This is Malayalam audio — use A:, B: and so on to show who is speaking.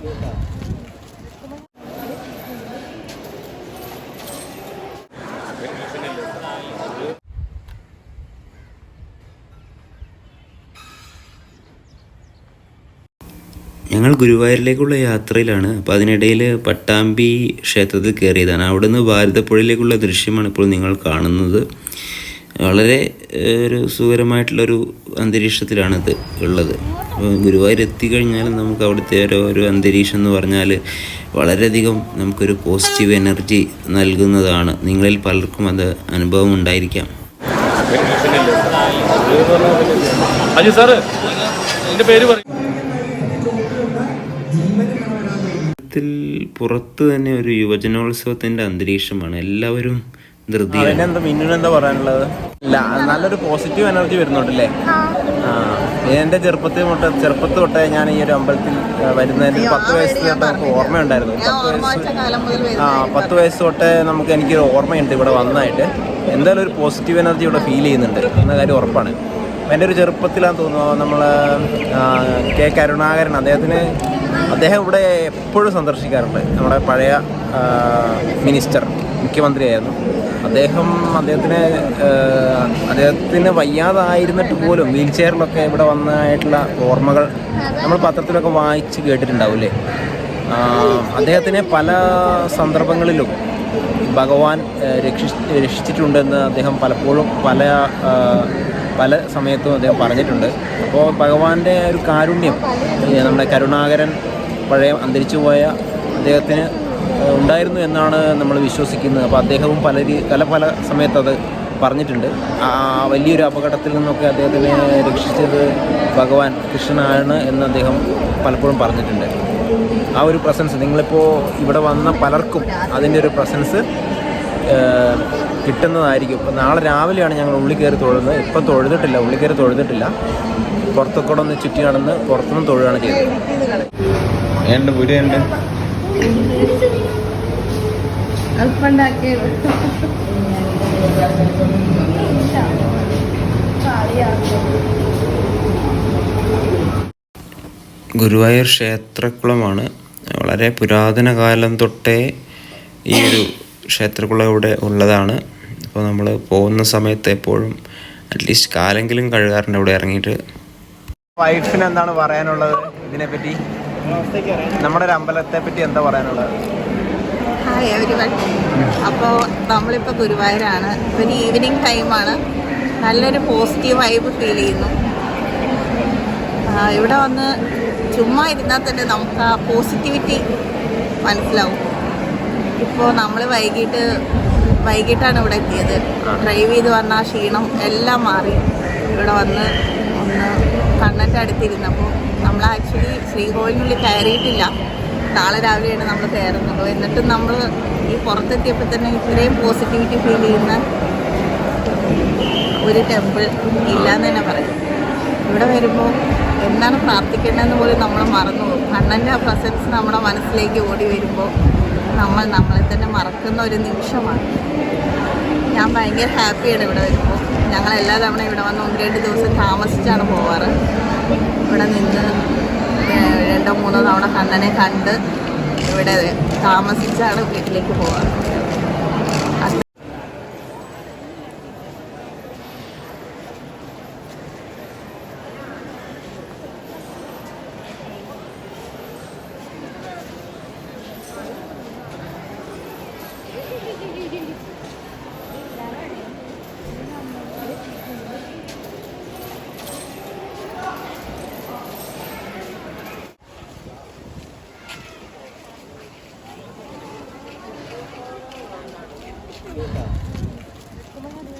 A: ഞങ്ങൾ ഗുരുവായൂരിലേക്കുള്ള യാത്രയിലാണ്. അപ്പോൾ അതിനിടയിൽ പട്ടാമ്പി ക്ഷേത്രത്തിൽ കയറിയതാണ്. അവിടുന്ന് ഭാരതപ്പുഴയിലേക്കുള്ള ദൃശ്യമാണ് ഇപ്പോൾ നിങ്ങൾ കാണുന്നത്. വളരെ ഒരു സുഖകരമായിട്ടുള്ളൊരു അന്തരീക്ഷത്തിലാണിത് ഉള്ളത്. ഗുരുവായൂർ എത്തിക്കഴിഞ്ഞാൽ നമുക്ക് അവിടുത്തെ ഒരു ഒരു അന്തരീക്ഷം എന്ന് പറഞ്ഞാൽ വളരെയധികം നമുക്കൊരു പോസിറ്റീവ് എനർജി നൽകുന്നതാണ്. നിങ്ങളിൽ പലർക്കും അത് അനുഭവം ഉണ്ടായിരിക്കാം. പുറത്ത് തന്നെ ഒരു യുവജനോത്സവത്തിന്റെ അന്തരീക്ഷമാണ്. എല്ലാവരും
B: മിന്നുനെന്താ പറയാനുള്ളത്? നല്ലൊരു പോസിറ്റീവ് എനർജി വരുന്നുണ്ടല്ലേ? ആ. എന്റെ ചെറുപ്പത്തിൽ തൊട്ട് ചെറുപ്പത്തിൽ തൊട്ടേ ഞാൻ ഈ ഒരു അമ്പലത്തിൽ വരുന്നതിന് പത്ത് വയസ്സ് തൊട്ട് എനിക്ക് ഓർമ്മയുണ്ടായിരുന്നു. പത്ത് വയസ്സ് ആ പത്ത് വയസ്സ് തൊട്ടേ നമുക്ക് എനിക്കൊരു ഓർമ്മയുണ്ട് ഇവിടെ വന്നായിട്ട്. എന്തായാലും ഒരു പോസിറ്റീവ് എനർജി ഇവിടെ ഫീൽ ചെയ്യുന്നുണ്ട്. എന്ന കാര്യം ഉറപ്പാണ്. അപ്പം എന്റെ ഒരു ചെറുപ്പത്തിലാന്ന് തോന്നുന്നു നമ്മൾ കെ. കരുണാകരൻ അദ്ദേഹത്തിന് അദ്ദേഹം ഇവിടെ എപ്പോഴും സന്ദർശിക്കാറുണ്ട്. നമ്മുടെ പഴയ മിനിസ്റ്റർ. മുഖ്യമന്ത്രിയായിരുന്നു. അദ്ദേഹം അദ്ദേഹത്തിന് അദ്ദേഹത്തിന് വയ്യാതായിരുന്നിട്ട് പോലും വീൽ ചെയറിലൊക്കെ ഇവിടെ വന്നതായിട്ടുള്ള ഓർമ്മകൾ നമ്മൾ പത്രത്തിലൊക്കെ വായിച്ച് കേട്ടിട്ടുണ്ടാവില്ലേ? അദ്ദേഹത്തിനെ പല സന്ദർഭങ്ങളിലും ഭഗവാൻ രക്ഷി രക്ഷിച്ചിട്ടുണ്ടെന്ന് അദ്ദേഹം പലപ്പോഴും പല പല സമയത്തും അദ്ദേഹം പറഞ്ഞിട്ടുണ്ട്. അപ്പോൾ ഭഗവാന്റെ ഒരു കാരുണ്യം നമ്മുടെ കരുണാകരൻ പഴയ അന്തരിച്ചു പോയ അദ്ദേഹത്തിന് ഉണ്ടായിരുന്നു എന്നാണ് നമ്മൾ വിശ്വസിക്കുന്നത്. അപ്പോൾ അദ്ദേഹവും പല പല പല സമയത്ത് അത് പറഞ്ഞിട്ടുണ്ട്. ആ വലിയൊരു അപകടത്തിൽ നിന്നൊക്കെ അദ്ദേഹത്തിനെ രക്ഷിച്ചത് ഭഗവാൻ കൃഷ്ണനാണ് എന്ന് അദ്ദേഹം പലപ്പോഴും പറഞ്ഞിട്ടുണ്ട്. ആ ഒരു പ്രസൻസ് നിങ്ങളിപ്പോൾ ഇവിടെ വന്ന പലർക്കും അതിന്റെ ഒരു പ്രസൻസ് കിട്ടുന്നതായിരിക്കും. ഇപ്പം നാളെ രാവിലെയാണ് ഞങ്ങൾ ഉള്ളി കയറി തൊഴുന്നത്. ഇപ്പം തൊഴുതിട്ടില്ല ഉള്ളി കയറി തൊഴുതിട്ടില്ല. പുറത്തൊക്കെ ഒന്ന് ചുറ്റി നടന്ന് പുറത്തുനിന്ന് തൊഴുകയാണ് ചെയ്തത്. ഉണ്ട് ഏണ്ട്
C: അൽപ്പണ്ടാക്കിയത്
A: ഗുരുവായൂർ ക്ഷേത്രക്കുളമാണ്. വളരെ പുരാതന കാലം തൊട്ടേ ഈ ഒരു ക്ഷേത്രക്കുളം ഇവിടെ ഉള്ളതാണ്. അപ്പോൾ നമ്മൾ പോകുന്ന സമയത്ത് എപ്പോഴും അറ്റ്ലീസ്റ്റ് കാലെങ്കിലും കഴുകാറുണ്ട് ഇവിടെ ഇറങ്ങിയിട്ട്.
B: വൈഫിന് എന്താണ് പറയാനുള്ളത് ഇതിനെപ്പറ്റി? നമ്മുടെ ഒരു അമ്പലത്തെ പറ്റി എന്താ പറയാനുള്ളത്?
C: ഹായ് എവരി വൺ അപ്പോൾ നമ്മളിപ്പോൾ ഗുരുവായൂരാണ് ഒരു ഈവനിങ് ടൈമാണ് നല്ലൊരു പോസിറ്റീവ് വൈബ് ഫീൽ ചെയ്യുന്നു. ഇവിടെ വന്ന് ചുമ്മാ ഇരുന്നാൽ തന്നെ നമുക്ക് ആ പോസിറ്റിവിറ്റി മനസ്സിലാവും. ഇപ്പോൾ നമ്മൾ വൈകിട്ട് വൈകിട്ടാണ് ഇവിടെ എത്തിയത്. ഡ്രൈവ് ചെയ്ത് വന്ന ആ ക്ഷീണം എല്ലാം മാറി. ഇവിടെ വന്ന് ഒന്ന് കണ്ണന്റെ അടുത്തിരുന്നപ്പോൾ നമ്മൾ ആക്ച്വലി ശ്രീകോവിലിനുള്ളിൽ കയറിയിട്ടില്ല. നാളെ രാവിലെയാണ് നമ്മൾ കയറുന്നത്. എന്നിട്ട് നമ്മൾ ഈ പുറത്തെത്തിയപ്പോൾ തന്നെ ഇത്രയും പോസിറ്റിവിറ്റി ഫീൽ ചെയ്യുന്ന ഒരു ടെമ്പിൾ ഇല്ല എന്ന് തന്നെ പറയും. ഇവിടെ വരുമ്പോൾ എന്താണ് പ്രാർത്ഥിക്കേണ്ടതെന്ന് പോലും നമ്മൾ മറന്നു പോകും കണ്ണന്റെ ആ പ്രസൻസ് നമ്മുടെ മനസ്സിലേക്ക് ഓടി വരുമ്പോൾ നമ്മൾ നമ്മളെ തന്നെ മറക്കുന്ന ഒരു നിമിഷമാണ്. ഞാൻ ഭയങ്കര ഹാപ്പിയാണ് ഇവിടെ വരുമ്പോൾ ഞങ്ങൾ എല്ലാ തവണ ഇവിടെ വന്ന് ഒന്ന് രണ്ട് ദിവസം താമസിച്ചാണ് പോവാറ്. ഇവിടെ നിന്ന് രണ്ടോ മൂന്നോ തവണ കണ്ണനെ കണ്ട് ഇവിടെ താമസിച്ചാണ് വീട്ടിലേക്ക് പോവാറ് Thank you. こんばんはね。